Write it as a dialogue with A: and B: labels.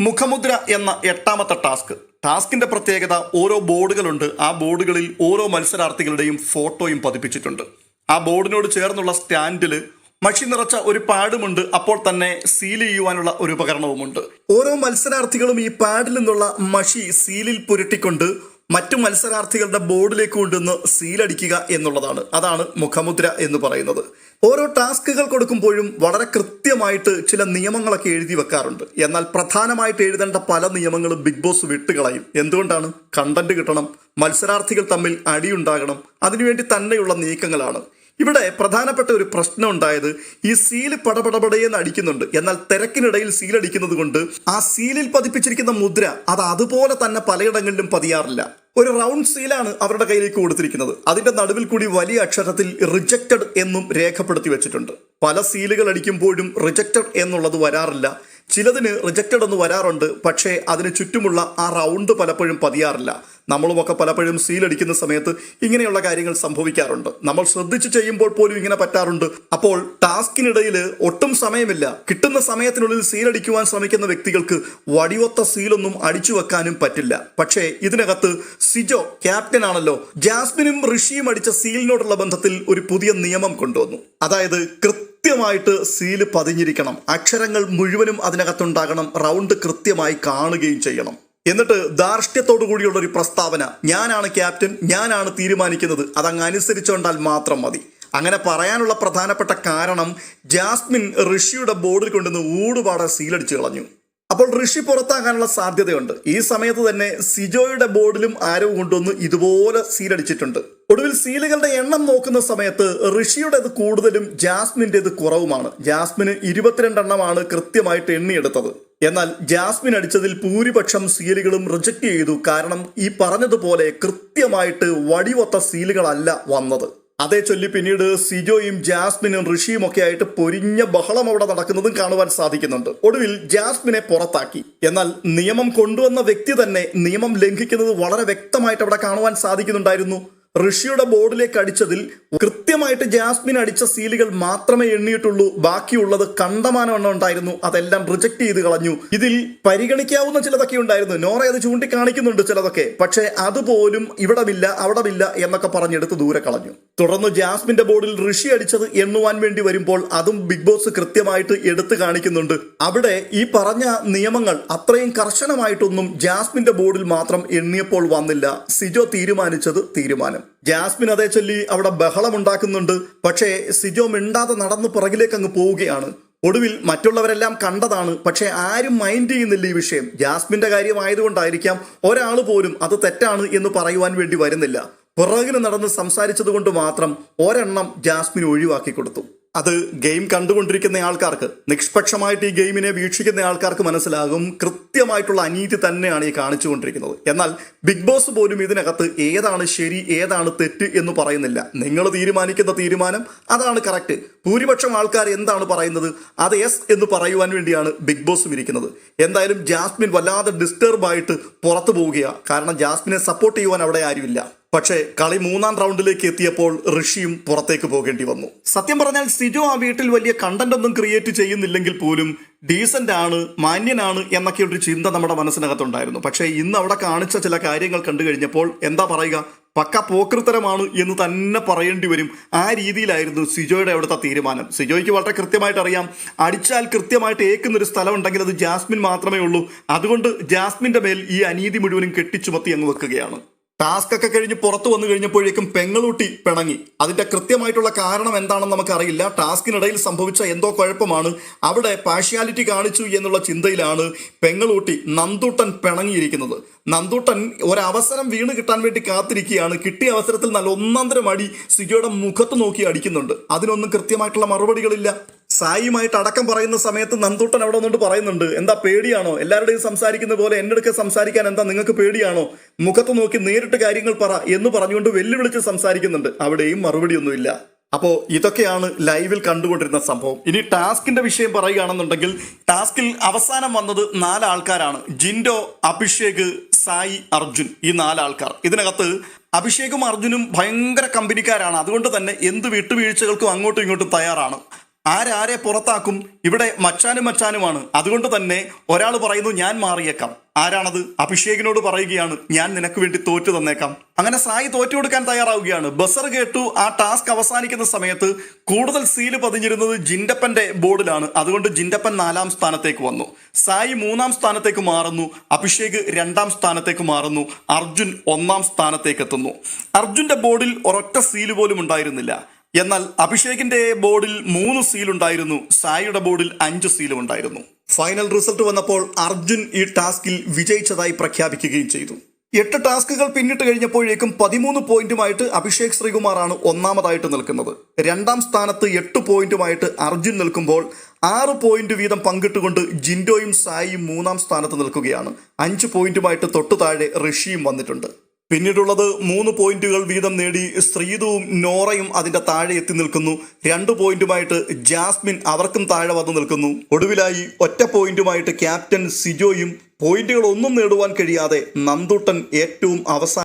A: മുഖമുദ്ര എന്ന എട്ടാമത്തെ ടാസ്ക്. ടാസ്കിന്റെ പ്രത്യേകത ഓരോ ബോർഡുകളുണ്ട്. ആ ബോർഡുകളിൽ ഓരോ മത്സരാർത്ഥികളുടെയും ഫോട്ടോയും പതിപ്പിച്ചിട്ടുണ്ട്. ആ ബോർഡിനോട് ചേർന്നുള്ള സ്റ്റാൻഡിൽ മഷി നിറച്ച ഒരു പാഡുമുണ്ട്. അപ്പോൾ തന്നെ സീൽ ചെയ്യുവാനുള്ള ഒരു ഉപകരണവുമുണ്ട്. ഓരോ മത്സരാർത്ഥികളും ഈ പാഡിൽ നിന്നുള്ള മഷി സീലിൽ പുരട്ടിക്കൊണ്ട് മറ്റു മത്സരാർത്ഥികളുടെ ബോർഡിലേക്ക് കൊണ്ടുവന്ന് സീലടിക്കുക എന്നുള്ളതാണ്. അതാണ് മുഖമുദ്ര എന്ന് പറയുന്നത്. ഓരോ ടാസ്കുകൾ കൊടുക്കുമ്പോഴും വളരെ കൃത്യമായിട്ട് ചില നിയമങ്ങളൊക്കെ എഴുതി വെക്കാറുണ്ട്. എന്നാൽ പ്രധാനമായിട്ട് എഴുതേണ്ട പല നിയമങ്ങളും ബിഗ് ബോസ് വിട്ടുകളയും. എന്തുകൊണ്ടാണ്? കണ്ടന്റ് കിട്ടണം മത്സരാർത്ഥികൾ തമ്മിൽ അടിയുണ്ടാകണം അതിനുവേണ്ടി തന്നെയുള്ള നീക്കങ്ങളാണ്. ഇവിടെ പ്രധാനപ്പെട്ട ഒരു പ്രശ്നം ഉണ്ടായത് ഈ സീൽ പടപടപടയെന്ന് അടിക്കുന്നുണ്ട്. എന്നാൽ തിരക്കിനിടയിൽ സീൽ അടിക്കുന്നത് കൊണ്ട് ആ സീലിൽ പതിപ്പിച്ചിരിക്കുന്ന മുദ്ര അത് അതുപോലെ തന്നെ പലയിടങ്ങളിലും പതിയാറില്ല. ഒരു റൗണ്ട് സീലാണ് അവരുടെ കയ്യിലേക്ക് കൊടുത്തിരിക്കുന്നത്. അതിന്റെ നടുവിൽ കൂടി വലിയ അക്ഷരത്തിൽ റിജക്റ്റഡ് എന്നും രേഖപ്പെടുത്തി വെച്ചിട്ടുണ്ട്. പല സീലുകൾ അടിക്കുമ്പോഴും റിജക്റ്റഡ് എന്നുള്ളത് വരാറില്ല. ചിലതിന് റിജക്റ്റഡ് എന്ന് വരാറുണ്ട് പക്ഷേ അതിന് ചുറ്റുമുള്ള ആ റൗണ്ട് പലപ്പോഴും പതിയാറില്ല. നമ്മളുമൊക്കെ പലപ്പോഴും സീലടിക്കുന്ന സമയത്ത് ഇങ്ങനെയുള്ള കാര്യങ്ങൾ സംഭവിക്കാറുണ്ട്. നമ്മൾ ശ്രദ്ധിച്ച് ചെയ്യുമ്പോൾ പോലും ഇങ്ങനെ പറ്റാറുണ്ട്. അപ്പോൾ ടാസ്കിനിടയിൽ ഒട്ടും സമയമില്ല. കിട്ടുന്ന സമയത്തിനുള്ളിൽ സീലടിക്കുവാൻ ശ്രമിക്കുന്ന വ്യക്തികൾക്ക് വടിയൊത്ത സീലൊന്നും അടിച്ചു വെക്കാനും പറ്റില്ല. പക്ഷേ ഇതിനകത്ത് സിജോ ക്യാപ്റ്റൻ ആണല്ലോ ജാസ്മിനും ഋഷിയും അടിച്ച സീലിനോടുള്ള ബന്ധത്തിൽ ഒരു പുതിയ നിയമം കൊണ്ടുവന്നു. അതായത് കൃത്യമായിട്ട് സീൽ പതിഞ്ഞിരിക്കണം. അക്ഷരങ്ങൾ മുഴുവനും അതിനകത്തുണ്ടാകണം. റൗണ്ട് കൃത്യമായി കാണുകയും ചെയ്യണം. എന്നിട്ട് ധാർഷ്ട്യത്തോടു കൂടിയുള്ള ഒരു പ്രസ്താവന. ഞാനാണ് ക്യാപ്റ്റൻ ഞാനാണ് തീരുമാനിക്കുന്നത്. അതങ്ങ് അനുസരിച്ചുകൊണ്ടാൽ മാത്രം മതി. അങ്ങനെ പറയാനുള്ള പ്രധാനപ്പെട്ട കാരണം ജാസ്മിൻ ഋഷിയുടെ ബോർഡിൽ കൊണ്ടുവന്ന് ഊടുപാടെ സീലടിച്ചു കളഞ്ഞു. അപ്പോൾ ഋഷി പുറത്താകാനുള്ള സാധ്യതയുണ്ട്. ഈ സമയത്ത് തന്നെ സിജോയുടെ ബോർഡിലും ആരോ കൊണ്ടുവന്ന് ഇതുപോലെ സീലടിച്ചിട്ടുണ്ട്. ഒടുവിൽ സീലുകളുടെ എണ്ണം നോക്കുന്ന സമയത്ത് ഋഷിയുടേത് കൂടുതലും ജാസ്മിന്റെത് കുറവുമാണ്. ജാസ്മിന് ഇരുപത്തിരണ്ടെണ്ണമാണ് കൃത്യമായിട്ട് എണ്ണിയെടുത്തത്. എന്നാൽ ജാസ്മിൻ അടിച്ചതിൽ ഭൂരിപക്ഷം സീലുകളും റിജക്റ്റ് ചെയ്തു കാരണം ഈ പറഞ്ഞതുപോലെ കൃത്യമായിട്ട് വടിവൊത്ത സീലുകളല്ല വന്നത്. അതേ ചൊല്ലി പിന്നീട് സിജോയും ജാസ്മിനും ഋഷിയും ഒക്കെ ആയിട്ട് പൊരിഞ്ഞ ബഹളം അവിടെ നടക്കുന്നതും കാണുവാൻ സാധിക്കുന്നുണ്ട്. ഒടുവിൽ ജാസ്മിനെ പുറത്താക്കി. എന്നാൽ നിയമം കൊണ്ടുവന്ന വ്യക്തി തന്നെ നിയമം ലംഘിക്കുന്നത് വളരെ വ്യക്തമായിട്ട് അവിടെ കാണുവാൻ സാധിക്കുന്നുണ്ടായിരുന്നു. ഋഷിയുടെ ബോർഡിലേക്ക് അടിച്ചതിൽ കൃത്യമായിട്ട് ജാസ്മിൻ അടിച്ച സീലുകൾ മാത്രമേ എണ്ണിയിട്ടുള്ളൂ. ബാക്കിയുള്ളത് കണ്ടമാനം എണ്ണം ഉണ്ടായിരുന്നു. അതെല്ലാം റിജക്ട് ചെയ്ത് കളഞ്ഞു. ഇതിൽ പരിഗണിക്കാവുന്ന ചിലതൊക്കെ ഉണ്ടായിരുന്നു. നോറ അത് ചൂണ്ടിക്കാണിക്കുന്നുണ്ട് ചിലതൊക്കെ. പക്ഷേ അതുപോലും ഇവിടമില്ല അവിടമില്ല എന്നൊക്കെ പറഞ്ഞെടുത്ത് ദൂരെ കളഞ്ഞു. തുടർന്ന് ജാസ്മിന്റെ ബോർഡിൽ ഋഷി അടിച്ചത് എണ്ണുവാൻ വേണ്ടി വരുമ്പോൾ അതും ബിഗ് ബോസ് കൃത്യമായിട്ട് എടുത്തു കാണിക്കുന്നുണ്ട്. അവിടെ ഈ പറഞ്ഞ നിയമങ്ങൾ അത്രയും കർശനമായിട്ടൊന്നും ജാസ്മിന്റെ ബോർഡിൽ മാത്രം എണ്ണിയപ്പോൾ വന്നില്ല. സിജോ തീരുമാനിച്ചത് തീരുമാനം. ജാസ്മിൻ അതേ ചൊല്ലി അവിടെ ബഹളമുണ്ടാക്കുന്നുണ്ട്. പക്ഷേ സിജോ മിണ്ടാതെ നടന്ന് പുറകിലേക്ക് അങ്ങ് പോവുകയാണ്. ഒടുവിൽ മറ്റുള്ളവരെല്ലാം കണ്ടതാണ്. പക്ഷേ ആരും മൈൻഡ് ചെയ്യുന്നില്ല ഈ വിഷയം. ജാസ്മിന്റെ കാര്യമായതുകൊണ്ടായിരിക്കാം ഒരാൾ പോലും അത് തെറ്റാണ് എന്ന് പറയുവാൻ വേണ്ടി വരുന്നില്ല. പുറകിൽ നടന്ന് സംസാരിച്ചത് കൊണ്ട് മാത്രം ഒരെണ്ണം ജാസ്മിൻ ഒഴിവാക്കി കൊടുത്തു. അത് ഗെയിം കണ്ടുകൊണ്ടിരിക്കുന്ന ആൾക്കാർക്ക് നിഷ്പക്ഷമായിട്ട് ഈ ഗെയിമിനെ വീക്ഷിക്കുന്ന ആൾക്കാർക്ക് മനസ്സിലാകും. കൃത്യമായിട്ടുള്ള അനീതി തന്നെയാണ് ഈ കാണിച്ചുകൊണ്ടിരിക്കുന്നത്. എന്നാൽ ബിഗ് ബോസ് പോലും ഇതിനകത്ത് ഏതാണ് ശരി ഏതാണ് തെറ്റ് എന്ന് പറയുന്നില്ല. നിങ്ങൾ തീരുമാനിക്കുന്ന തീരുമാനം അതാണ് കറക്റ്റ്. ഭൂരിപക്ഷം ആൾക്കാർ എന്താണ് പറയുന്നത്? അത് എസ് എന്ന് പറയുവാൻ വേണ്ടിയാണ് ബിഗ് ബോസും ഇരിക്കുന്നത്. എന്തായാലും ജാസ്മിൻ വല്ലാതെ ഡിസ്റ്റർബായിട്ട് പുറത്തു പോവുകയാണ് കാരണം ജാസ്മിനെ സപ്പോർട്ട് ചെയ്യുവാൻ അവിടെ ആരുമില്ല. പക്ഷേ കളി മൂന്നാം റൗണ്ടിലേക്ക് എത്തിയപ്പോൾ ഋഷിയും പുറത്തേക്ക് പോകേണ്ടി വന്നു. സത്യം പറഞ്ഞാൽ സിജോ ആ വീട്ടിൽ വലിയ കണ്ടന്റ് ഒന്നും ക്രിയേറ്റ് ചെയ്യുന്നില്ലെങ്കിൽ പോലും ഡീസന്റ് ആണ് മാന്യനാണ് എന്നൊക്കെ ഒരു ചിന്ത നമ്മുടെ മനസ്സിനകത്തുണ്ടായിരുന്നു. പക്ഷേ ഇന്ന് അവിടെ കാണിച്ച ചില കാര്യങ്ങൾ കണ്ടു കഴിഞ്ഞപ്പോൾ എന്താ പറയുക? പക്ക പോക്കൃത്തരമാണ് എന്ന് തന്നെ പറയേണ്ടി വരും. ആ രീതിയിലായിരുന്നു സിജോയുടെ അവിടുത്തെ തീരുമാനം. സിജോയ്ക്ക് വളരെ കൃത്യമായിട്ട് അറിയാം. അടിച്ചാൽ കൃത്യമായിട്ട് ഏക്കുന്നൊരു സ്ഥലം ഉണ്ടെങ്കിൽ അത് ജാസ്മിൻ മാത്രമേ ഉള്ളൂ. അതുകൊണ്ട് ജാസ്മിന്റെ മേൽ ഈ അനീതി മുഴുവനും കെട്ടിച്ചുമത്തി അങ്ങ് വെക്കുകയാണ്. ടാസ്ക് ഒക്കെ കഴിഞ്ഞ് പുറത്തു വന്നു കഴിഞ്ഞപ്പോഴേക്കും പെങ്ങളൂട്ടി പിണങ്ങി. അതിന്റെ കൃത്യമായിട്ടുള്ള കാരണം എന്താണെന്ന് നമുക്കറിയില്ല. ടാസ്കിനിടയിൽ സംഭവിച്ച എന്തോ കുഴപ്പമാണ്. അവിടെ പാഷ്യാലിറ്റി കാണിച്ചു എന്നുള്ള ചിന്തയിലാണ് പെങ്ങളൂട്ടി നന്ദൂട്ടൻ പിണങ്ങിയിരിക്കുന്നത്. നന്ദൂട്ടൻ ഒരവസരം വീണ് കിട്ടാൻ വേണ്ടി കാത്തിരിക്കുകയാണ്. കിട്ടിയ അവസരത്തിൽ നല്ല ഒന്നാന്തരം അടി സിജോയുടെ മുഖത്ത് നോക്കി അടിക്കുന്നുണ്ട്. അതിനൊന്നും കൃത്യമായിട്ടുള്ള മറുപടികളില്ല. സായിയുമായിട്ട് അടക്കം പറയുന്ന സമയത്ത് നന്ദൂട്ടൻ അവിടെ വന്നിട്ട് പറയുന്നുണ്ട് എന്താ പേടിയാണോ? എല്ലാവരുടെയും സംസാരിക്കുന്ന പോലെ എന്റെ അടുക്ക സംസാരിക്കാൻ എന്താ നിങ്ങൾക്ക് പേടിയാണോ? മുഖത്ത് നോക്കി നേരിട്ട് കാര്യങ്ങൾ പറ എന്ന് പറഞ്ഞുകൊണ്ട് വെല്ലുവിളിച്ച് സംസാരിക്കുന്നുണ്ട്. അവിടെയും മറുപടിയൊന്നുമില്ല. അപ്പോൾ ഇതൊക്കെയാണ് ലൈവിൽ കണ്ടുകൊണ്ടിരുന്ന സംഭവം. ഇനി ടാസ്കിന്റെ വിഷയം പറയുകയാണെന്നുണ്ടെങ്കിൽ ടാസ്കിൽ അവസാനം വന്നത് നാല് ആൾക്കാരാണ് ജിൻഡോ അഭിഷേക് സായി അർജുൻ ഈ നാല് ആൾക്കാർ ഇതിനകത്ത് അഭിഷേകും അർജുനും ഭയങ്കര കമ്പനിക്കാരാണ്. അതുകൊണ്ട് തന്നെ എന്ത് വിട്ടുവീഴ്ചകൾക്കും അങ്ങോട്ടും ഇങ്ങോട്ടും തയ്യാറാണ്. ആരാരെ പുറത്താക്കും? ഇവിടെ മച്ചാനും മച്ചാനുമാണ്. അതുകൊണ്ട് തന്നെ ഒരാൾ പറയുന്നു ഞാൻ മാറിയേക്കാം. ആരാണത്? അഭിഷേകിനോട് പറയുകയാണ് ഞാൻ നിനക്ക് വേണ്ടി തോറ്റു തന്നേക്കാം. അങ്ങനെ സായി തോറ്റു കൊടുക്കാൻ തയ്യാറാവുകയാണ്. ബസർ കേട്ടു ആ ടാസ്ക് അവസാനിക്കുന്ന സമയത്ത് കൂടുതൽ സീൽ പതിഞ്ഞിരുന്നത് ജിൻഡപ്പന്റെ ബോർഡിലാണ്. അതുകൊണ്ട് ജിൻഡപ്പൻ നാലാം സ്ഥാനത്തേക്ക് വന്നു. സായി മൂന്നാം സ്ഥാനത്തേക്ക് മാറുന്നു അഭിഷേക് രണ്ടാം സ്ഥാനത്തേക്ക് മാറുന്നു അർജുൻ ഒന്നാം സ്ഥാനത്തേക്ക് എത്തുന്നു. അർജുന്റെ ബോർഡിൽ ഒരൊറ്റ സീൽ പോലും ഉണ്ടായിരുന്നില്ല. എന്നാൽ അഭിഷേകിന്റെ ബോർഡിൽ മൂന്ന് സീലുണ്ടായിരുന്നു സായിയുടെ ബോർഡിൽ അഞ്ച് സീലും ഉണ്ടായിരുന്നു. ഫൈനൽ റിസൾട്ട് വന്നപ്പോൾ അർജുൻ ഈ ടാസ്കിൽ വിജയിച്ചതായി പ്രഖ്യാപിക്കുകയും ചെയ്തു. എട്ട് ടാസ്കുകൾ പിന്നിട്ട് കഴിഞ്ഞപ്പോഴേക്കും പതിമൂന്ന് പോയിന്റുമായിട്ട് അഭിഷേക് ശ്രീകുമാറാണ് ഒന്നാമതായിട്ട് നിൽക്കുന്നത്. രണ്ടാം സ്ഥാനത്ത് എട്ട് പോയിന്റുമായിട്ട് അർജുൻ നിൽക്കുമ്പോൾ ആറ് പോയിന്റ് വീതം പങ്കിട്ടുകൊണ്ട് ജിൻഡോയും സായിയും മൂന്നാം സ്ഥാനത്ത് നിൽക്കുകയാണ്. അഞ്ച് പോയിന്റുമായിട്ട് തൊട്ടു താഴെ ഋഷിയും വന്നിട്ടുണ്ട്. പിന്നീടുള്ളത് മൂന്ന് പോയിന്റുകൾ വീതം നേടി ശ്രീതുവും നോറയും അതിന്റെ താഴെ എത്തി നിൽക്കുന്നു. രണ്ട് പോയിന്റുമായിട്ട് ജാസ്മിൻ അവർക്കും താഴെ വന്ന് നിൽക്കുന്നു. ഒടുവിലായി ഒറ്റ പോയിന്റുമായിട്ട് ക്യാപ്റ്റൻ സിജോയും പോയിന്റുകൾ ഒന്നും നേടുവാൻ കഴിയാതെ നന്ദുട്ടൻ ഏറ്റവും അവസാന